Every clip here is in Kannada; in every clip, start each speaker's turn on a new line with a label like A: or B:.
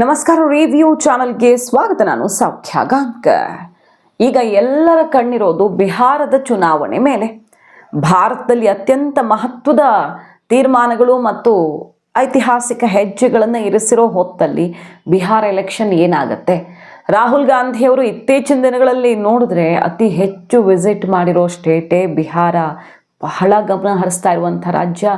A: ನಮಸ್ಕಾರ ರಿವ್ಯೂ ಚಾನಲ್ಗೆ ಸ್ವಾಗತ, ನಾನು ಸೌಖ್ಯ ಈಗ ಎಲ್ಲರ ಕಣ್ಣಿರೋದು ಬಿಹಾರದ ಚುನಾವಣೆ ಮೇಲೆ. ಭಾರತದಲ್ಲಿ ಅತ್ಯಂತ ಮಹತ್ವದ ತೀರ್ಮಾನಗಳು ಮತ್ತು ಐತಿಹಾಸಿಕ ಹೆಜ್ಜೆಗಳನ್ನು ಇರಿಸಿರೋ ಹೊತ್ತಲ್ಲಿ ಬಿಹಾರ ಎಲೆಕ್ಷನ್ ಏನಾಗುತ್ತೆ? ರಾಹುಲ್ ಗಾಂಧಿಯವರು ಇತ್ತೀಚಿನ ದಿನಗಳಲ್ಲಿ ನೋಡಿದ್ರೆ ಅತಿ ಹೆಚ್ಚು ವಿಸಿಟ್ ಮಾಡಿರೋ ಸ್ಟೇಟೇ ಬಿಹಾರ. ಬಹಳ ಗಮನ ಹರಿಸ್ತಾ ಇರುವಂಥ ರಾಜ್ಯ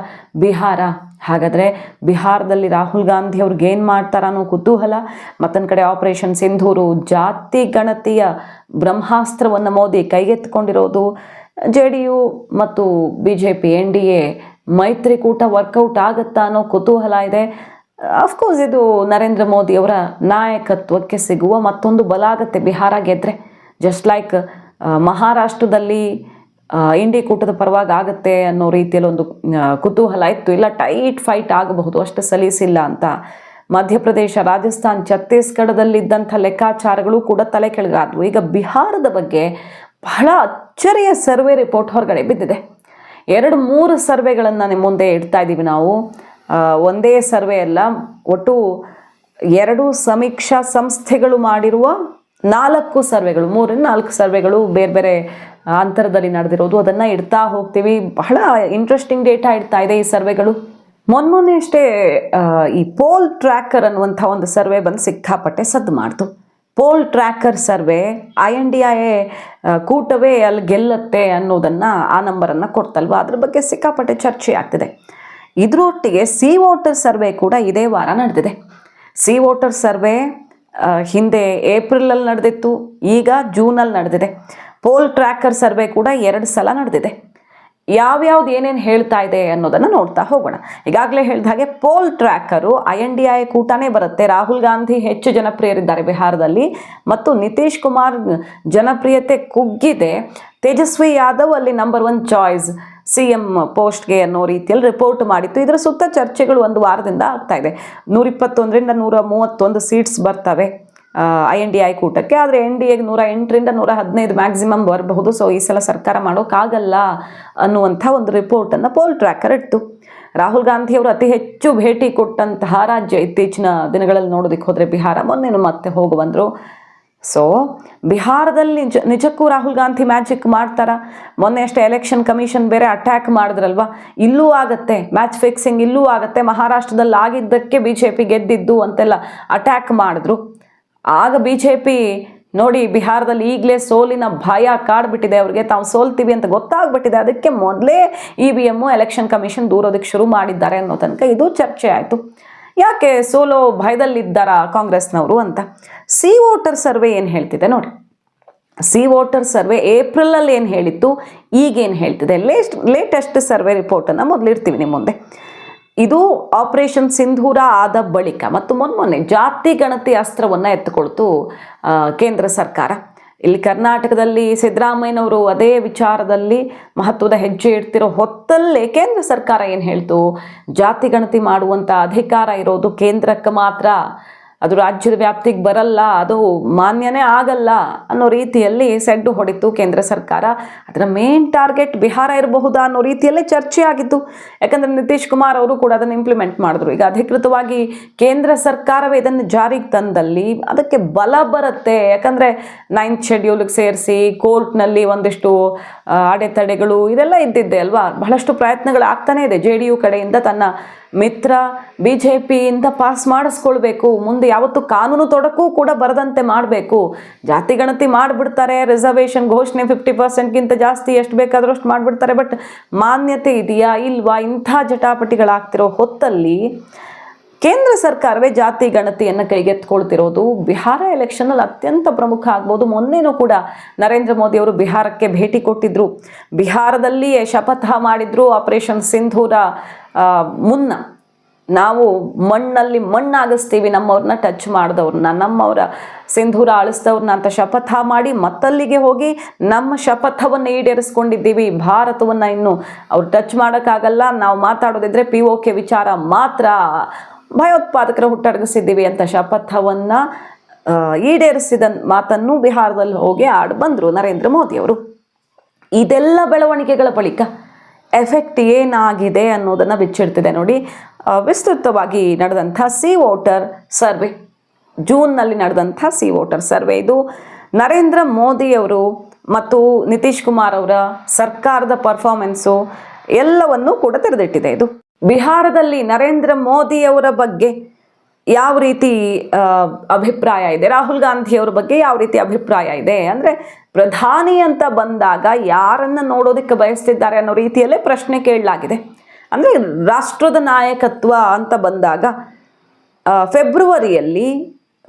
A: ಬಿಹಾರ. ಹಾಗಾದರೆ ಬಿಹಾರದಲ್ಲಿ ರಾಹುಲ್ ಗಾಂಧಿ ಅವ್ರಿಗೆ ಏನು ಮಾಡ್ತಾರ ಅನ್ನೋ ಕುತೂಹಲ, ಮತ್ತೊಂದು ಕಡೆ ಆಪರೇಷನ್ ಸಿಂಧೂರು ಜಾತಿ ಗಣತಿಯ ಬ್ರಹ್ಮಾಸ್ತ್ರವನ್ನು ಮೋದಿ ಕೈಗೆತ್ತಿಕೊಂಡಿರೋದು, ಜೆ ಡಿ ಯು ಮತ್ತು B J P N D A ಮೈತ್ರಿಕೂಟ ವರ್ಕೌಟ್ ಆಗುತ್ತಾ ಅನ್ನೋ ಕುತೂಹಲ ಇದೆ. ಅಫ್ಕೋರ್ಸ್ ಇದು ನರೇಂದ್ರ ಮೋದಿ ಅವರ ನಾಯಕತ್ವಕ್ಕೆ ಸಿಗುವ ಮತ್ತೊಂದು ಬಲ ಆಗುತ್ತೆ ಬಿಹಾರ ಗೆದ್ರೆ. ಜಸ್ಟ್ ಲೈಕ್ ಮಹಾರಾಷ್ಟ್ರದಲ್ಲಿ ಇಂಡಿ ಕೂಟದ ಪರವಾಗಿ ಆಗುತ್ತೆ ಅನ್ನೋ ರೀತಿಯಲ್ಲಿ ಒಂದು ಕುತೂಹಲ ಇತ್ತು. ಇಲ್ಲ ಟೈಟ್ ಫೈಟ್ ಆಗಬಹುದು, ಅಷ್ಟು ಸಲೀಸಿಲ್ಲ ಅಂತ. ಮಧ್ಯಪ್ರದೇಶ, ರಾಜಸ್ಥಾನ್, ಛತ್ತೀಸ್ಗಢದಲ್ಲಿದ್ದಂಥ ಲೆಕ್ಕಾಚಾರಗಳು ಕೂಡ ತಲೆ ಕೆಳಗಾದವು. ಈಗ ಬಿಹಾರದ ಬಗ್ಗೆ ಬಹಳ ಅಚ್ಚರಿಯ ಸರ್ವೆ ರಿಪೋರ್ಟ್ ಹೊರಗಡೆ ಬಿದ್ದಿದೆ. ಎರಡು, ಮೂರು ಸರ್ವೆಗಳನ್ನು ನಿಮ್ಮ ಮುಂದೆ ಇಡ್ತಾ ಇದ್ದೀವಿ ನಾವು. ಒಂದೇ ಸರ್ವೆ ಅಲ್ಲ, ಒಟ್ಟು ಎರಡು ಸಮೀಕ್ಷಾ ಸಂಸ್ಥೆಗಳು ಮಾಡಿರುವ ನಾಲ್ಕು ಸರ್ವೆಗಳು ಮೂರಿಂದ ನಾಲ್ಕು ಸರ್ವೆಗಳು ಬೇರೆ ಬೇರೆ ಅಂತರದಲ್ಲಿ ನಡೆದಿರೋದು. ಅದನ್ನು ಇಡ್ತಾ ಹೋಗ್ತೀವಿ. ಬಹಳ ಇಂಟ್ರೆಸ್ಟಿಂಗ್ ಡೇಟಾ ಇಡ್ತಾ ಇದೆ ಈ ಸರ್ವೆಗಳು. ಮೊನ್ನೆ ಅಷ್ಟೇ ಈ ಪೋಲ್ ಟ್ರ್ಯಾಕರ್ ಅನ್ನುವಂಥ ಒಂದು ಸರ್ವೆ ಬಂದು ಸಿಕ್ಕಾಪಟ್ಟೆ ಸದ್ದು ಮಾಡ್ತು. Poll tracker survey I N D I ಕೂಟವೇ ಅಲ್ಲಿ ಗೆಲ್ಲತ್ತೆ ಅನ್ನೋದನ್ನು ಆ ನಂಬರನ್ನು ಕೊಡ್ತಲ್ವ? ಅದ್ರ ಬಗ್ಗೆ ಸಿಕ್ಕಾಪಟ್ಟೆ ಚರ್ಚೆ ಆಗ್ತಿದೆ. ಇದರೊಟ್ಟಿಗೆ ಸಿ ವೋಟರ್ ಸರ್ವೆ ಕೂಡ ಇದೇ ವಾರ ನಡೆದಿದೆ. ಸಿ ವೋಟರ್ ಸರ್ವೆ ಹಿಂದೆ ಏಪ್ರಿಲಲ್ಲಿ ನಡೆದಿತ್ತು. ಈಗ ಜೂನಲ್ಲಿ ನಡೆದಿದೆ. ಪೋಲ್ ಟ್ರ್ಯಾಕರ್ ಸರ್ವೆ ಕೂಡ ಎರಡು ಸಲ ನಡೆದಿದೆ. ಯಾವ್ಯಾವ್ದು ಏನೇನು ಹೇಳ್ತಾ ಇದೆ ಅನ್ನೋದನ್ನು ನೋಡ್ತಾ ಹೋಗೋಣ. ಈಗಾಗಲೇ ಹೇಳಿದ ಹಾಗೆ poll tracker I N D I ಕೂಟನೇ ಬರುತ್ತೆ. ರಾಹುಲ್ ಗಾಂಧಿ ಹೆಚ್ಚು ಜನಪ್ರಿಯರಿದ್ದಾರೆ ಬಿಹಾರದಲ್ಲಿ ಮತ್ತು ನಿತೀಶ್ ಕುಮಾರ್ ಜನಪ್ರಿಯತೆ ಕುಗ್ಗಿದೆ. ತೇಜಸ್ವಿ ಯಾದವ್ ಅಲ್ಲಿ number one choice C M ಪೋಸ್ಟ್ಗೆ ಅನ್ನೋ ರೀತಿಯಲ್ಲಿ ರಿಪೋರ್ಟ್ ಮಾಡಿತ್ತು. ಇದರ ಸುತ್ತ ಚರ್ಚೆಗಳು ಒಂದು ವಾರದಿಂದ ಆಗ್ತಾ ಇದೆ. ನೂರಿಪ್ಪತ್ತೊಂದರಿಂದ ನೂರ ಮೂವತ್ತೊಂದು ಸೀಟ್ಸ್ ಬರ್ತವೆ. ಐ ಎನ್ ಡಿ ಐ ಕೂಟಕ್ಕೆ. ಆದರೆ ಎನ್ ಡಿ ಎಗೆ ನೂರ ಎಂಟರಿಂದ ನೂರ ಹದಿನೈದು ಮ್ಯಾಕ್ಸಿಮಮ್ ಬರಬಹುದು. ಸೊ ಈ ಸಲ ಸರ್ಕಾರ ಮಾಡೋಕ್ಕಾಗಲ್ಲ ಅನ್ನುವಂಥ ಒಂದು ರಿಪೋರ್ಟನ್ನು ಪೋಲ್ ಟ್ರ್ಯಾಕರ್ ಇಟ್ಟು ರಾಹುಲ್ ಗಾಂಧಿ ಅವರು ಅತಿ ಹೆಚ್ಚು ಭೇಟಿ ಕೊಟ್ಟಂತಹ ರಾಜ್ಯ ಇತ್ತೀಚಿನ ದಿನಗಳಲ್ಲಿ ನೋಡೋದಕ್ಕೆ ಹೋದರೆ ಬಿಹಾರ. ಮೊನ್ನೆನು ಮತ್ತೆ ಹೋಗಿ ಬಂದರು. ಸೊ ಬಿಹಾರದಲ್ಲಿ ನಿಜ, ನಿಜಕ್ಕೂ ರಾಹುಲ್ ಗಾಂಧಿ ಮ್ಯಾಜಿಕ್ ಮಾಡ್ತಾರ? ಮೊನ್ನೆ ಅಷ್ಟೇ ಎಲೆಕ್ಷನ್ ಕಮಿಷನ್ ಬೇರೆ ಅಟ್ಯಾಕ್ ಮಾಡಿದ್ರಲ್ವಾ? ಇಲ್ಲೂ ಆಗತ್ತೆ. ಮ್ಯಾಚ್ ಫಿಕ್ಸಿಂಗ್ ಇಲ್ಲೂ ಆಗುತ್ತೆ. ಮಹಾರಾಷ್ಟ್ರದಲ್ಲಿ ಆಗಿದ್ದಕ್ಕೆ ಬಿ ಜೆ ಪಿ ಗೆದ್ದಿದ್ದು ಅಂತೆಲ್ಲ ಅಟ್ಯಾಕ್ ಮಾಡಿದ್ರು. ಆಗ ಬಿ ಜೆ ಪಿ ನೋಡಿ ಬಿಹಾರದಲ್ಲಿ ಈಗಲೇ ಸೋಲಿನ ಭಯ ಕಾಡ್ಬಿಟ್ಟಿದೆ, ಅವ್ರಿಗೆ ತಾವು ಸೋಲ್ತೀವಿ ಅಂತ ಗೊತ್ತಾಗ್ಬಿಟ್ಟಿದೆ. ಅದಕ್ಕೆ ಮೊದಲೇ E V M election commission ದೂರೋದಕ್ಕೆ ಶುರು ಮಾಡಿದ್ದಾರೆ ಅನ್ನೋ ತನಕ ಇದು ಚರ್ಚೆ ಆಯಿತು. ಯಾಕೆ ಸೋಲೋ ಭಯದಲ್ಲಿದ್ದಾರಾ ಕಾಂಗ್ರೆಸ್ನವರು ಅಂತ? ಸಿ ವೋಟರ್ ಸರ್ವೆ ಏನು ಹೇಳ್ತಿದೆ ನೋಡಿ. ಸಿ ವೋಟರ್ ಸರ್ವೆ ಏಪ್ರಿಲಲ್ಲಿ ಏನು ಹೇಳಿತ್ತು? ಈಗೇನು ಹೇಳ್ತಿದೆ? ಲೇಸ್ಟ್ ಲೇಟೆಸ್ಟ್ ಸರ್ವೆ ರಿಪೋರ್ಟನ್ನು ಮೊದಲು ಇರ್ತೀವಿ ನಿಮ್ಮ ಮುಂದೆ. ಇದು ಆಪರೇಷನ್ ಸಿಂಧೂರ ಆದ ಬಳಿಕ ಮತ್ತು ಮೊನ್ನೆ ಜಾತಿ ಗಣತಿ ಅಸ್ತ್ರವನ್ನು ಎತ್ತುಕೊಳ್ತು ಕೇಂದ್ರ ಸರ್ಕಾರ. ಇಲ್ಲಿ ಕರ್ನಾಟಕದಲ್ಲಿ ಸಿದ್ದರಾಮಯ್ಯನವರು ಅದೇ ವಿಚಾರದಲ್ಲಿ ಮಹತ್ವದ ಹೆಜ್ಜೆ ಇಡ್ತಿರೋ ಹೊತ್ತಲ್ಲೇ ಕೇಂದ್ರ ಸರ್ಕಾರ ಏನು ಹೇಳ್ತು? ಜಾತಿ ಗಣತಿ ಮಾಡುವಂಥ ಅಧಿಕಾರ ಇರೋದು ಕೇಂದ್ರಕ್ಕೆ ಮಾತ್ರ. ಅದು ರಾಜ್ಯದ ವ್ಯಾಪ್ತಿಗೆ ಬರಲ್ಲ, ಅದು ಮಾನ್ಯನೇ ಆಗಲ್ಲ ಅನ್ನೋ ರೀತಿಯಲ್ಲಿ ಸೆಡ್ಡು ಹೊಡಿತು ಕೇಂದ್ರ ಸರ್ಕಾರ. ಅದರ ಮೇನ್ ಟಾರ್ಗೆಟ್ ಬಿಹಾರ ಇರಬಹುದಾ ಅನ್ನೋ ರೀತಿಯಲ್ಲೇ ಚರ್ಚೆ ಆಗಿತ್ತು. ಯಾಕಂದರೆ ನಿತೀಶ್ ಕುಮಾರ್ ಅವರು ಕೂಡ ಅದನ್ನು ಇಂಪ್ಲಿಮೆಂಟ್ ಮಾಡಿದ್ರು. ಈಗ ಅಧಿಕೃತವಾಗಿ ಕೇಂದ್ರ ಸರ್ಕಾರವೇ ಇದನ್ನು ಜಾರಿಗೆ ತಂದಲ್ಲಿ ಅದಕ್ಕೆ ಬಲ ಬರುತ್ತೆ. ಯಾಕಂದರೆ ನೈನ್ತ್ ಶೆಡ್ಯೂಲ್ಗೆ ಸೇರಿಸಿ ಕೋರ್ಟ್ನಲ್ಲಿ ಒಂದಿಷ್ಟು ಅಡೆತಡೆಗಳು ಇದೆಲ್ಲ ಇದ್ದಿದ್ದೆ ಅಲ್ವಾ? ಬಹಳಷ್ಟು ಪ್ರಯತ್ನಗಳು ಆಗ್ತಾನೇ ಇದೆ. ಜೆ ಯು ಕಡೆಯಿಂದ ತನ್ನ ಮಿತ್ರ ಬಿ ಜೆ ಪಿಯಿಂದ ಪಾಸ್ ಮಾಡಿಸ್ಕೊಳ್ಬೇಕು. ಮುಂದೆ ಯಾವತ್ತು ಕಾನೂನು ತೊಡಕು ಕೂಡ ಬರದಂತೆ ಮಾಡಬೇಕು. ಜಾತಿ ಗಣತಿ ಮಾಡಿಬಿಡ್ತಾರೆ ರಿಸರ್ವೇಷನ್ ಘೋಷಣೆ ಫಿಫ್ಟಿ ಪರ್ಸೆಂಟ್ಗಿಂತ ಜಾಸ್ತಿ ಎಷ್ಟು ಬೇಕಾದರೂ ಅಷ್ಟು ಮಾಡಿಬಿಡ್ತಾರೆ. ಬಟ್ ಮಾನ್ಯತೆ ಇದೆಯಾ ಇಲ್ವಾ? ಇಂಥ ಜಟಾಪಟಿಗಳಾಗ್ತಿರೋ ಹೊತ್ತಲ್ಲಿ ಕೇಂದ್ರ ಸರ್ಕಾರವೇ ಜಾತಿ ಗಣತಿಯನ್ನು ಕೈಗೆತ್ಕೊಳ್ತಿರೋದು ಬಿಹಾರ ಎಲೆಕ್ಷನಲ್ಲಿ ಅತ್ಯಂತ ಪ್ರಮುಖ ಆಗ್ಬೋದು. ಮೊನ್ನೆನೂ ಕೂಡ ನರೇಂದ್ರ ಮೋದಿ ಅವರು ಬಿಹಾರಕ್ಕೆ ಭೇಟಿ ಕೊಟ್ಟಿದ್ರು. ಬಿಹಾರದಲ್ಲಿಯೇ ಶಪಥ ಮಾಡಿದ್ರು ಆಪರೇಷನ್ ಸಿಂಧೂರ ಮುನ್ನ ನಾವು ಮಣ್ಣಲ್ಲಿ ಮಣ್ಣಾಗಿಸ್ತೀವಿ. ನಮ್ಮವ್ರನ್ನ ಟಚ್ ಮಾಡಿದವ್ರನ್ನ, ನಮ್ಮವರ ಸಿಂಧೂರ ಅಳಿಸ್ದವ್ರನ್ನ ಅಂತ ಶಪಥ ಮಾಡಿ ಮತ್ತಲ್ಲಿಗೆ ಹೋಗಿ ನಮ್ಮ ಶಪಥವನ್ನು ಈಡೇರಿಸ್ಕೊಂಡಿದ್ದೀವಿ. ಭಾರತವನ್ನು ಇನ್ನು ಅವ್ರು ಟಚ್ ಮಾಡೋಕ್ಕಾಗಲ್ಲ. ನಾವು ಮಾತಾಡೋದಿದ್ರೆ ಪಿ ಓ ಕೆ ವಿಚಾರ ಮಾತ್ರ. ಭಯೋತ್ಪಾದಕರ ಹುಟ್ಟಡಗಿಸಿದ್ದೀವಿ ಅಂತ ಶಪಥವನ್ನು ಈಡೇರಿಸಿದ ಮಾತನ್ನು ಬಿಹಾರದಲ್ಲಿ ಹೋಗಿ ಆಡಿ ಬಂದರು ನರೇಂದ್ರ ಮೋದಿಯವರು ಇದೆಲ್ಲ ಬೆಳವಣಿಗೆಗಳ ಬಳಿಕ ಎಫೆಕ್ಟ್ ಏನಾಗಿದೆ ಅನ್ನೋದನ್ನು ಬಿಚ್ಚಿಡ್ತಿದೆ ನೋಡಿ. ವಿಸ್ತೃತವಾಗಿ ನಡೆದಂಥ ಸಿ ವೋಟರ್ ಸರ್ವೆ. ಜೂನ್ನಲ್ಲಿ ನಡೆದಂಥ ಸಿ ವೋಟರ್ ಸರ್ವೆ ಇದು. ನರೇಂದ್ರ ಮೋದಿಯವರು ಮತ್ತು ನಿತೀಶ್ ಕುಮಾರ್ ಅವರ ಸರ್ಕಾರದ ಪರ್ಫಾರ್ಮೆನ್ಸು ಎಲ್ಲವನ್ನೂ ಕೂಡ ತೆರೆದಿಟ್ಟಿದೆ ಇದು. ಬಿಹಾರದಲ್ಲಿ ನರೇಂದ್ರ ಮೋದಿಯವರ ಬಗ್ಗೆ ಯಾವ ರೀತಿ ಅಭಿಪ್ರಾಯ ಇದೆ? ರಾಹುಲ್ ಗಾಂಧಿ ಅವರ ಬಗ್ಗೆ ಯಾವ ರೀತಿ ಅಭಿಪ್ರಾಯ ಇದೆ? ಅಂದರೆ ಪ್ರಧಾನಿ ಅಂತ ಬಂದಾಗ ಯಾರನ್ನ ನೋಡೋದಕ್ಕೆ ಬಯಸ್ತಿದ್ದಾರೆ ಅನ್ನೋ ರೀತಿಯಲ್ಲೇ ಪ್ರಶ್ನೆ ಕೇಳಲಾಗಿದೆ. ಅಂದರೆ ರಾಷ್ಟ್ರದ ನಾಯಕತ್ವ ಅಂತ ಬಂದಾಗ ಫೆಬ್ರವರಿಯಲ್ಲಿ,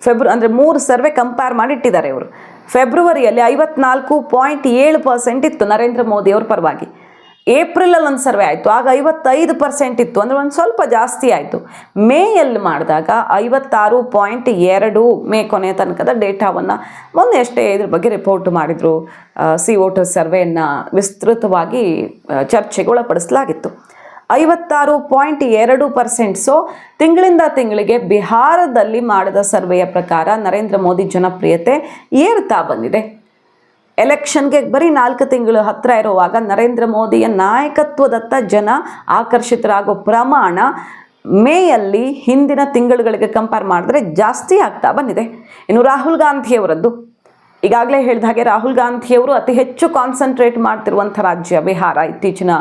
A: ಫೆಬ್ರ, ಅಂದರೆ ಮೂರು ಸರ್ವೆ ಕಂಪೇರ್ ಮಾಡಿಟ್ಟಿದ್ದಾರೆ ಇವರು. ಫೆಬ್ರವರಿಯಲ್ಲಿ ಐವತ್ನಾಲ್ಕು ಪಾಯಿಂಟ್ ಏಳು ಪರ್ಸೆಂಟ್ ಇತ್ತು ನರೇಂದ್ರ ಮೋದಿಯವ್ರ ಪರವಾಗಿ. ಏಪ್ರಿಲಲ್ಲಿ ಒಂದು ಸರ್ವೆ ಆಯಿತು. ಆಗ ಐವತ್ತೈದು ಪರ್ಸೆಂಟ್ ಇತ್ತು. ಅಂದರೆ ಒಂದು ಸ್ವಲ್ಪ ಜಾಸ್ತಿ ಆಯಿತು. ಮೇಯಲ್ಲಿ ಮಾಡಿದಾಗ ಐವತ್ತಾರು ಪಾಯಿಂಟ್ ಎರಡು ಮೇ ಕೊನೆಯ ತನಕದ ಡೇಟಾವನ್ನು ಮೊನ್ನೆ ಅಷ್ಟೇ ಇದ್ರ ಬಗ್ಗೆ ರಿಪೋರ್ಟ್ ಮಾಡಿದರು. ಸಿ ವೋಟರ್ ಸರ್ವೆಯನ್ನು ವಿಸ್ತೃತವಾಗಿ ಚರ್ಚೆಗೆ ಒಳಪಡಿಸಲಾಗಿತ್ತು. ಐವತ್ತಾರು ಪಾಯಿಂಟ್ ಎರಡು ಪರ್ಸೆಂಟ್ ಸೊ ತಿಂಗಳಿಂದ ತಿಂಗಳಿಗೆ ಬಿಹಾರದಲ್ಲಿ ಮಾಡಿದ ಸರ್ವೆಯ ಪ್ರಕಾರ ನರೇಂದ್ರ ಮೋದಿ ಜನಪ್ರಿಯತೆ ಏರ್ತಾ ಬಂದಿದೆ. ಎಲೆಕ್ಷನ್ಗೆ ಬರೀ ನಾಲ್ಕು ತಿಂಗಳು ಹತ್ತಿರ ಇರುವಾಗ ನರೇಂದ್ರ ಮೋದಿಯ ನಾಯಕತ್ವದತ್ತ ಜನ ಆಕರ್ಷಿತರಾಗೋ ಪ್ರಮಾಣ ಮೇಯಲ್ಲಿ ಹಿಂದಿನ ತಿಂಗಳುಗಳಿಗೆ ಕಂಪೇರ್ ಮಾಡಿದ್ರೆ ಜಾಸ್ತಿ ಆಗ್ತಾ ಬಂದಿದೆ. ಇನ್ನು ರಾಹುಲ್ ಗಾಂಧಿಯವರದ್ದು, ಈಗಾಗಲೇ ಹೇಳಿದ ಹಾಗೆ ರಾಹುಲ್ ಗಾಂಧಿಯವರು ಅತಿ ಹೆಚ್ಚು ಕಾನ್ಸಂಟ್ರೇಟ್ ಮಾಡ್ತಿರುವಂಥ ರಾಜ್ಯ ಬಿಹಾರ ಇತ್ತೀಚಿನ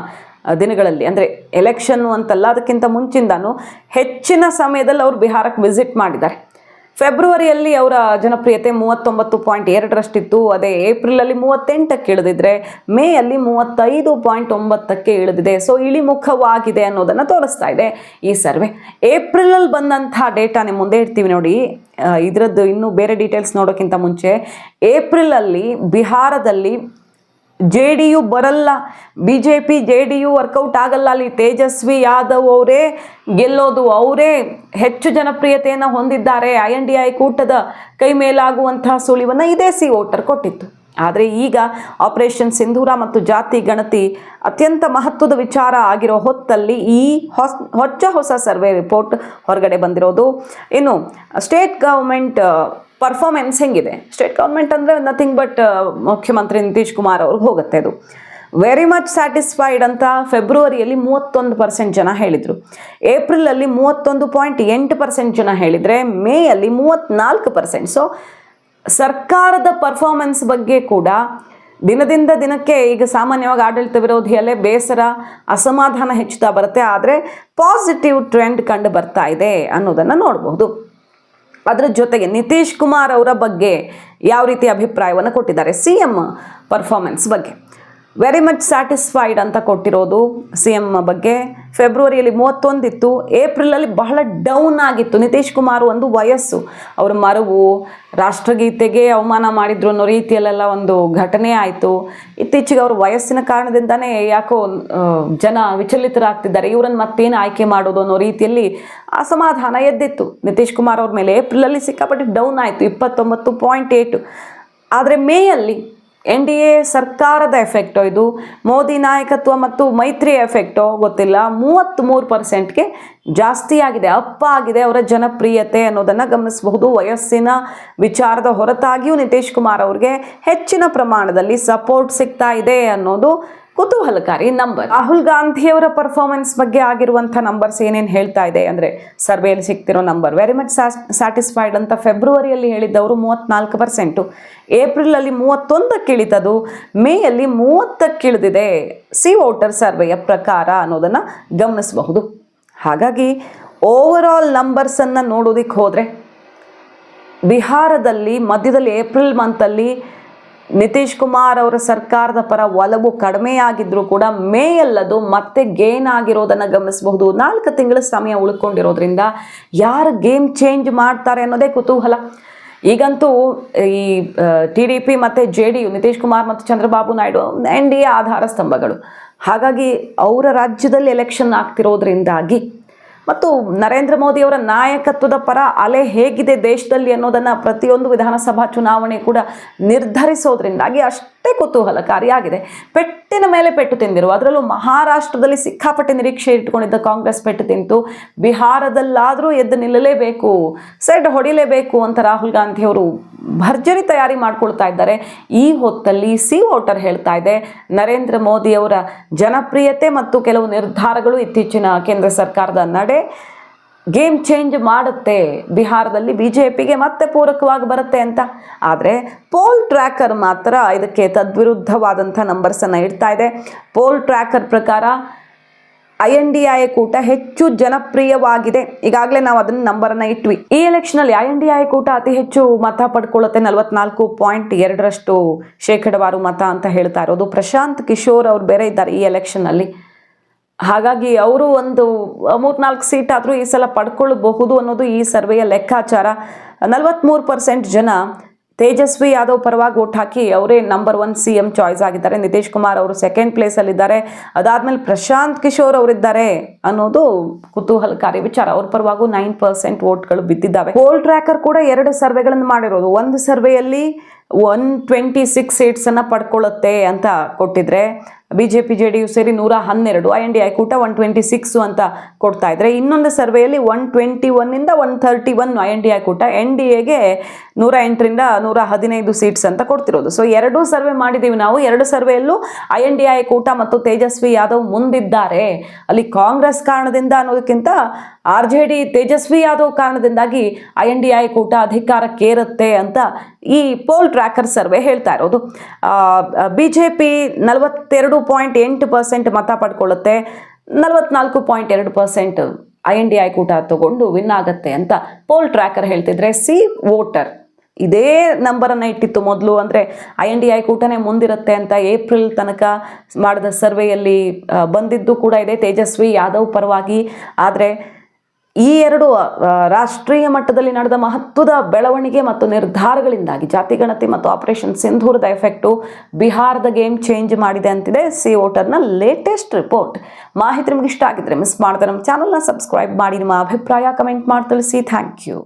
A: ದಿನಗಳಲ್ಲಿ. ಅಂದರೆ ಎಲೆಕ್ಷನ್ನು ಅಂತಲ್ಲ, ಅದಕ್ಕಿಂತ ಮುಂಚಿಂದನೂ ಹೆಚ್ಚಿನ ಸಮಯದಲ್ಲಿ ಅವರು ಬಿಹಾರಕ್ಕೆ ವಿಸಿಟ್ ಮಾಡಿದ್ದಾರೆ. ಫೆಬ್ರವರಿಯಲ್ಲಿ ಅವರ ಜನಪ್ರಿಯತೆ ಮೂವತ್ತೊಂಬತ್ತು ಪಾಯಿಂಟ್ ಎರಡರಷ್ಟಿತ್ತು. ಅದೇ ಏಪ್ರಿಲಲ್ಲಿ ಮೂವತ್ತೆಂಟಕ್ಕೆ ಇಳಿದಿದ್ರೆ, ಮೇಯಲ್ಲಿ ಮೂವತ್ತೈದು ಪಾಯಿಂಟ್ ಒಂಬತ್ತಕ್ಕೆ ಇಳಿದಿದೆ. ಸೊ, ಇಳಿಮುಖವಾಗಿದೆ ಅನ್ನೋದನ್ನು ತೋರಿಸ್ತಾ ಇದೆ ಈ ಸರ್ವೆ. ಏಪ್ರಿಲಲ್ಲಿ ಬಂದಂಥ ಡೇಟಾ ನಿಮ್ಮ ಮುಂದೆ ಇಡ್ತೀವಿ ನೋಡಿ. ಇದರದ್ದು ಇನ್ನೂ ಬೇರೆ ಡೀಟೇಲ್ಸ್ ನೋಡೋಕ್ಕಿಂತ ಮುಂಚೆ, ಏಪ್ರಿಲಲ್ಲಿ ಬಿಹಾರದಲ್ಲಿ ಜೆ ಡಿ ಯು ಬರಲ್ಲ. B J P J D U work out ಆಗಲ್ಲ. ಅಲ್ಲಿ ತೇಜಸ್ವಿ ಯಾದವ್ ಅವರೇ ಗೆಲ್ಲೋದು. ಅವರೇ ಹೆಚ್ಚು ಜನಪ್ರಿಯತೆಯನ್ನು ಹೊಂದಿದ್ದಾರೆ. ಐ ಎನ್ ಡಿ ಐ ಕೂಟದ ಕೈ ಮೇಲಾಗುವಂತಹ ಸುಳಿವನ್ನು ಇದೇ ಸಿ ವೋಟರ್ ಕೊಟ್ಟಿತ್ತು. ಆದರೆ ಈಗ ಆಪರೇಷನ್ ಸಿಂಧೂರ ಮತ್ತು ಜಾತಿ, ಗಣತಿ ಅತ್ಯಂತ ಮಹತ್ವದ ವಿಚಾರ ಆಗಿರೋ ಹೊತ್ತಲ್ಲಿ ಈ ಹೊಸ, ಹೊಚ್ಚ ಹೊಸ ಸರ್ವೆ ರಿಪೋರ್ಟ್ ಹೊರಗಡೆ ಬಂದಿರೋದು. ಇನ್ನು ಸ್ಟೇಟ್ ಗೌರ್ಮೆಂಟ್ ಪರ್ಫಾರ್ಮೆನ್ಸ್ ಹೆಂಗಿದೆ? ಸ್ಟೇಟ್ ಗೌರ್ಮೆಂಟ್ ಅಂದರೆ ನಥಿಂಗ್ ಬಟ್ ಮುಖ್ಯಮಂತ್ರಿ ನಿತೀಶ್ ಕುಮಾರ್ ಅವ್ರಿಗೆ ಹೋಗುತ್ತೆ ಅದು. ವೆರಿ ಮಚ್ ಸ್ಯಾಟಿಸ್ಫೈಡ್ ಅಂತ ಫೆಬ್ರವರಿಯಲ್ಲಿ ಮೂವತ್ತೊಂದು ಪರ್ಸೆಂಟ್ ಜನ ಹೇಳಿದರು. ಏಪ್ರಿಲಲ್ಲಿ ಮೂವತ್ತೊಂದು ಪಾಯಿಂಟ್ ಎಂಟು ಪರ್ಸೆಂಟ್ ಜನ ಹೇಳಿದರೆ ಮೇಯಲ್ಲಿ ಮೂವತ್ತ್ನಾಲ್ಕು ಪರ್ಸೆಂಟ್ ಸೊ ಸರ್ಕಾರದ ಪರ್ಫಾರ್ಮೆನ್ಸ್ ಬಗ್ಗೆ ಕೂಡ ದಿನದಿಂದ ದಿನಕ್ಕೆ ಈಗ ಸಾಮಾನ್ಯವಾಗಿ ಆಡಳಿತ ವಿರೋಧಿಯಲ್ಲೇ ಬೇಸರ, ಅಸಮಾಧಾನ ಹೆಚ್ಚುತ್ತಾ ಬರುತ್ತೆ. ಆದರೆ ಪಾಸಿಟಿವ್ ಟ್ರೆಂಡ್ ಕಂಡು ಬರ್ತಾ ಇದೆ ಅನ್ನೋದನ್ನು ನೋಡಬಹುದು ಅದರ ಜೊತೆಗೆ ನಿತೀಶ್ ಕುಮಾರ್ ಅವರ ಬಗ್ಗೆ ಯಾವ ರೀತಿ ಅಭಿಪ್ರಾಯವನ್ನು ಕೊಟ್ಟಿದ್ದಾರೆ? ಸಿ ಎಂ ಪರ್ಫಾರ್ಮೆನ್ಸ್ ಬಗ್ಗೆ. ವೆರಿ ಮಚ್ ಸ್ಯಾಟಿಸ್ಫೈಡ್ ಅಂತ ಕೊಟ್ಟಿರೋದು ಸಿ ಎಂ ಬಗ್ಗೆ. ಫೆಬ್ರವರಿಯಲ್ಲಿ ಮೂವತ್ತೊಂದಿತ್ತು ಏಪ್ರಿಲಲ್ಲಿ ಬಹಳ ಡೌನ್ ಆಗಿತ್ತು. ನಿತೀಶ್ ಕುಮಾರ್ ಒಂದು ವಯಸ್ಸು. ಅವರ ಮರವು, ರಾಷ್ಟ್ರಗೀತೆಗೆ ಅವಮಾನ ಮಾಡಿದ್ರು ಅನ್ನೋ ರೀತಿಯಲ್ಲೆಲ್ಲ ಒಂದು ಘಟನೆ ಆಯಿತು. ಇತ್ತೀಚೆಗೆ ಅವ್ರ ವಯಸ್ಸಿನ ಕಾರಣದಿಂದನೇ ಯಾಕೋ ಜನ ವಿಚಲಿತರಾಗ್ತಿದ್ದಾರೆ. ಇವರನ್ನು ಮತ್ತೇನು ಆಯ್ಕೆ ಮಾಡೋದು ಅನ್ನೋ ರೀತಿಯಲ್ಲಿ ಅಸಮಾಧಾನ ಎದ್ದಿತ್ತು. ನಿತೀಶ್ ಕುಮಾರ್ ಅವ್ರ ಮೇಲೆ ಏಪ್ರಿಲಲ್ಲಿ ಸಿಕ್ಕಾಪಟ್ಟೆ ಡೌನ್ ಆಯಿತು. ಇಪ್ಪತ್ತೊಂಬತ್ತು ಪಾಯಿಂಟ್ ಏಟು ಆದರೆ ಮೇಯಲ್ಲಿ ಎನ್ ಡಿ ಎ ಸರ್ಕಾರದ ಎಫೆಕ್ಟೋ ಇದು? ಮೋದಿ ನಾಯಕತ್ವ ಮತ್ತು ಮೈತ್ರಿ ಎಫೆಕ್ಟೋ? ಗೊತ್ತಿಲ್ಲ. ಮೂವತ್ತ್ಮೂರು ಪರ್ಸೆಂಟ್ಗೆ ಜಾಸ್ತಿ ಆಗಿದೆ ಅಪ್ಪ ಆಗಿದೆ ಅವರ ಜನಪ್ರಿಯತೆ ಅನ್ನೋದನ್ನು ಗಮನಿಸಬಹುದು. ವಯಸ್ಸಿನ ವಿಚಾರದ ಹೊರತಾಗಿಯೂ ನಿತೀಶ್ ಕುಮಾರ್ ಅವ್ರಿಗೆ ಹೆಚ್ಚಿನ ಪ್ರಮಾಣದಲ್ಲಿ ಸಪೋರ್ಟ್ ಸಿಗ್ತಾ ಇದೆ ಅನ್ನೋದು ಕುತೂಹಲಕಾರಿ ನಂಬರ್ ರಾಹುಲ್ ಗಾಂಧಿಯವರ ಪರ್ಫಾರ್ಮೆನ್ಸ್ ಬಗ್ಗೆ ಆಗಿರುವಂಥ ನಂಬರ್ಸ್ ಏನೇನು ಹೇಳ್ತಾ ಇದೆ ಅಂದರೆ ಸರ್ವೆಯಲ್ಲಿ ಸಿಗ್ತಿರೋ ನಂಬರ್ ವೆರಿ ಮಚ್ ಸ್ಯಾಟಿಸ್ಫೈಡ್ ಅಂತ ಫೆಬ್ರವರಿಯಲ್ಲಿ ಹೇಳಿದ್ದವರು ಮೂವತ್ತ್ನಾಲ್ಕು ಪರ್ಸೆಂಟು ಏಪ್ರಿಲಲ್ಲಿ ಮೂವತ್ತೊಂದಕ್ಕೆ ಇಳಿತದು. ಮೇಯಲ್ಲಿ ಮೂವತ್ತಕ್ಕೆ ಇಳಿದಿದೆ. ಸಿ ವೋಟರ್ ಸರ್ವೆಯ ಪ್ರಕಾರ ಅನ್ನೋದನ್ನು ಗಮನಿಸಬಹುದು. ಹಾಗಾಗಿ ಓವರ್ ಆಲ್ ನಂಬರ್ಸನ್ನು ನೋಡೋದಕ್ಕೆ ಹೋದರೆ, ಬಿಹಾರದಲ್ಲಿ ಮಧ್ಯದಲ್ಲಿ ಏಪ್ರಿಲ್ ಮಂತಲ್ಲಿ ನಿತೀಶ್ ಕುಮಾರ್ ಅವರ ಸರ್ಕಾರದ ಪರ ಒಲವು ಕಡಿಮೆಯಾಗಿದ್ರೂ ಕೂಡ ಮೇ ಅಲ್ಲದು ಮತ್ತೆ ಗೇನ್ ಆಗಿರೋದನ್ನು ಗಮನಿಸಬಹುದು. ನಾಲ್ಕು ತಿಂಗಳ ಸಮಯ ಉಳ್ಕೊಂಡಿರೋದ್ರಿಂದ ಯಾರು ಗೇಮ್ ಚೇಂಜ್ ಮಾಡ್ತಾರೆ ಅನ್ನೋದೇ ಕುತೂಹಲ. ಈಗಂತೂ ಈ ಟಿ ಡಿ ಪಿ ಮತ್ತು J D U Nitish Kumar ಮತ್ತು Chandrababu Naidu N D A ಆಧಾರ ಸ್ತಂಭಗಳು. ಹಾಗಾಗಿ ಅವರ ರಾಜ್ಯದಲ್ಲಿ ಎಲೆಕ್ಷನ್ ಆಗ್ತಿರೋದ್ರಿಂದಾಗಿ ಮತ್ತು ನರೇಂದ್ರ ಮೋದಿಯವರ ನಾಯಕತ್ವದ ಪರ ಅಲೆ ಹೇಗಿದೆ ದೇಶದಲ್ಲಿ ಅನ್ನೋದನ್ನು ಪ್ರತಿಯೊಂದು ವಿಧಾನಸಭಾ ಚುನಾವಣೆ ಕೂಡ ನಿರ್ಧರಿಸೋದ್ರಿಂದಾಗಿ ಅಷ್ಟೇ ಕುತೂಹಲಕಾರಿಯಾಗಿದೆ. ಪೆಟ್ಟಿನ ಮೇಲೆ ಪೆಟ್ಟು ತಿಂದಿರುವ, ಅದರಲ್ಲೂ ಮಹಾರಾಷ್ಟ್ರದಲ್ಲಿ ಸಿಕ್ಕಾಪಟ್ಟೆ ನಿರೀಕ್ಷೆ ಇಟ್ಕೊಂಡಿದ್ದ ಕಾಂಗ್ರೆಸ್ ಪೆಟ್ಟು ತಿಂತು. ಬಿಹಾರದಲ್ಲಾದರೂ ಎದ್ದು ನಿಲ್ಲಲೇಬೇಕು, ಸೆಡ್ ಹೊಡಿಲೇಬೇಕು ಅಂತ ರಾಹುಲ್ ಗಾಂಧಿ ಅವರು ಭರ್ಜರಿ ತಯಾರಿ ಮಾಡ್ಕೊಳ್ತಾ ಇದ್ದಾರೆ. ಈ ಹೊತ್ತಲ್ಲಿ ಸಿ ವೋಟರ್ ಹೇಳ್ತಾ ಇದೆ, ನರೇಂದ್ರ ಮೋದಿಯವರ ಜನಪ್ರಿಯತೆ ಮತ್ತು ಕೆಲವು ನಿರ್ಧಾರಗಳು ಇತ್ತೀಚಿನ ಕೇಂದ್ರ ಸರ್ಕಾರದ ನಡೆ. ಗೇಮ್ ಚೇಂಜ್ ಮಾಡುತ್ತೆ, ಬಿಹಾರದಲ್ಲಿ ಬಿ ಜೆ ಪಿಗೆ ಮತ್ತೆ ಪೂರಕವಾಗಿ ಬರುತ್ತೆ ಅಂತ. ಆದರೆ ಪೋಲ್ ಟ್ರ್ಯಾಕರ್ ಮಾತ್ರ ಇದಕ್ಕೆ ತದ್ವಿರುದ್ಧವಾದಂಥ ನಂಬರ್ಸನ್ನು ಇಡ್ತಾ ಇದೆ. ಪೋಲ್ ಟ್ರ್ಯಾಕರ್ ಪ್ರಕಾರ ಐ ಎನ್ ಡಿ ಐ ಕೂಟ ಹೆಚ್ಚು ಜನಪ್ರಿಯವಾಗಿದೆ. ಈಗಾಗಲೇ ನಾವು ಅದನ್ನ ನಂಬರನ್ನ ಇಟ್ವಿ. ಈ ಎಲೆಕ್ಷನ್ ಅಲ್ಲಿ ಐ ಎನ್ ಡಿ ಐ ಕೂಟ ಅತಿ ಹೆಚ್ಚು ಮತ ಪಡ್ಕೊಳ್ಳುತ್ತೆ. ನಲವತ್ನಾಲ್ಕು ಪಾಯಿಂಟ್ ಎರಡರಷ್ಟು ಶೇಕಡವಾರು ಮತ ಅಂತ ಹೇಳ್ತಾ ಇರೋದು. ಪ್ರಶಾಂತ್ ಕಿಶೋರ್ ಅವ್ರು ಬೇರೆ ಇದ್ದಾರೆ ಈ ಎಲೆಕ್ಷನ್ ಅಲ್ಲಿ ಹಾಗಾಗಿ ಅವರು ಒಂದು ಮೂರ್ನಾಲ್ಕು ಸೀಟ್ ಆದರೂ ಈ ಸಲ ಪಡ್ಕೊಳ್ಬಹುದು ಅನ್ನೋದು ಈ ಸರ್ವೆಯ ಲೆಕ್ಕಾಚಾರ. ನಲವತ್ತ್ಮೂರು ಪರ್ಸೆಂಟ್ ಜನ ತೇಜಸ್ವಿ ಯಾದವ್ ಪರವಾಗಿ ಓಟ್ ಹಾಕಿ ಅವರೇ number one C M choice ಆಗಿದ್ದಾರೆ. ನಿತೀಶ್ ಕುಮಾರ್ ಅವರು ಸೆಕೆಂಡ್ ಪ್ಲೇಸಲ್ಲಿದ್ದಾರೆ ಅದಾದ್ಮೇಲೆ ಪ್ರಶಾಂತ್ ಕಿಶೋರ್ ಅವರಿದ್ದಾರೆ ಅನ್ನೋದು ಕುತೂಹಲಕಾರಿ ವಿಚಾರ. ಅವ್ರ ಪರವಾಗೂ ನೈನ್ ಪರ್ಸೆಂಟ್ ವೋಟ್ಗಳು ಬಿದ್ದಿದ್ದಾವೆ. ಪೋಲ್ ಟ್ರ್ಯಾಕರ್ ಕೂಡ ಎರಡು ಸರ್ವೆಗಳನ್ನು ಮಾಡಿರೋದು. ಒಂದು ಸರ್ವೆಯಲ್ಲಿ ಒನ್ ಟ್ವೆಂಟಿ ಸಿಕ್ಸ್ ಸೀಟ್ಸನ್ನು ಪಡ್ಕೊಳ್ಳುತ್ತೆ ಅಂತ ಕೊಟ್ಟಿದ್ರೆ B J P J D U ಸೇರಿ ನೂರ ಹನ್ನೆರಡು, ಐ ಎನ್ ಡಿ ಐ ಕೂಟ ಒನ್ ಟ್ವೆಂಟಿ ಸಿಕ್ಸು ಅಂತ ಕೊಡ್ತಾ ಇದ್ರೆ ಇನ್ನೊಂದು ಸರ್ವೆಯಲ್ಲಿ one twenty ಒನ್ನಿಂದ one thirty one I N D I ಕೂಟ ಎನ್ ಡಿ ಎಗೆ ನೂರ ಎಂಟರಿಂದ ನೂರ ಹದಿನೈದು ಸೀಟ್ಸ್ ಅಂತ ಕೊಡ್ತಿರೋದು. ಸೊ ಎರಡೂ ಸರ್ವೆ ಮಾಡಿದ್ದೀವಿ ನಾವು. ಎರಡು ಸರ್ವೆಯಲ್ಲೂ ಐ ಎನ್ ಡಿ ಐ ಕೂಟ ಮತ್ತು ತೇಜಸ್ವಿ ಯಾದವ್ ಮುಂದಿದ್ದಾರೆ. ಅಲ್ಲಿ ಕಾಂಗ್ರೆಸ್ ಕಾರಣದಿಂದ ಅನ್ನೋದಕ್ಕಿಂತ R J D Tejashwi Yadav ಕಾರಣದಿಂದಾಗಿ ಐ ಎನ್ ಡಿ ಐ ಕೂಟ ಅಧಿಕಾರಕ್ಕೇರುತ್ತೆ ಅಂತ ಈ ಪೋಲ್ ಟ್ರ್ಯಾಕರ್ ಸರ್ವೆ ಹೇಳ್ತಾ ಇರೋದು. ಬಿ ಜೆ ಪಿ ನಲವತ್ತೆರಡು ಪಾಯಿಂಟ್ ಎಂಟು ಪರ್ಸೆಂಟ್ ಮತ ಪಡ್ಕೊಳ್ಳುತ್ತೆ. ನಲವತ್ನಾಲ್ಕು ಪಾಯಿಂಟ್ ಎರಡು percent I N D I ಕೂಟ ತಗೊಂಡು ವಿನ್ ಆಗತ್ತೆ ಅಂತ ಪೋಲ್ ಟ್ರ್ಯಾಕರ್ ಹೇಳ್ತಿದ್ರೆ ಸಿ ವೋಟರ್. ಇದೇ ನಂಬರನ್ನು ಇಟ್ಟಿತ್ತು ಮೊದಲು ಅಂದರೆ ಐ ಎನ್ ಡಿ ಐ ಕೂಟನೇ ಮುಂದಿರುತ್ತೆ ಅಂತ ಏಪ್ರಿಲ್ ತನಕ ಮಾಡಿದ ಸರ್ವೆಯಲ್ಲಿ ಬಂದಿದ್ದು ಕೂಡ ಇದೆ ತೇಜಸ್ವಿ ಯಾದವ್ ಪರವಾಗಿ. ಆದರೆ ಈ ಎರಡು ರಾಷ್ಟ್ರೀಯ ಮಟ್ಟದಲ್ಲಿ ನಡೆದ ಮಹತ್ವದ ಬೆಳವಣಿಗೆ ಮತ್ತು ನಿರ್ಧಾರಗಳಿಂದಾಗಿ ಜಾತಿಗಣತಿ ಮತ್ತು ಆಪರೇಷನ್ ಸಿಂಧೂರದ ಎಫೆಕ್ಟು ಬಿಹಾರದ ಗೇಮ್ ಚೇಂಜ್ ಮಾಡಿದೆ ಅಂತಿದೆ. ಸಿ ವೋಟರ್ನ ಲೇಟೆಸ್ಟ್ ರಿಪೋರ್ಟ್ ಮಾಹಿತಿ ನಿಮಗೆ ಇಷ್ಟ ಆಗಿದ್ರೆ ಮಿಸ್ ಮಾಡಿದ್ರೆ ನಮ್ಮ ಚಾನಲ್ನ ಸಬ್ಸ್ಕ್ರೈಬ್ ಮಾಡಿ. ನಿಮ್ಮ ಅಭಿಪ್ರಾಯ ಕಮೆಂಟ್ ಮಾಡಿ ತಿಳಿಸಿ. Thank you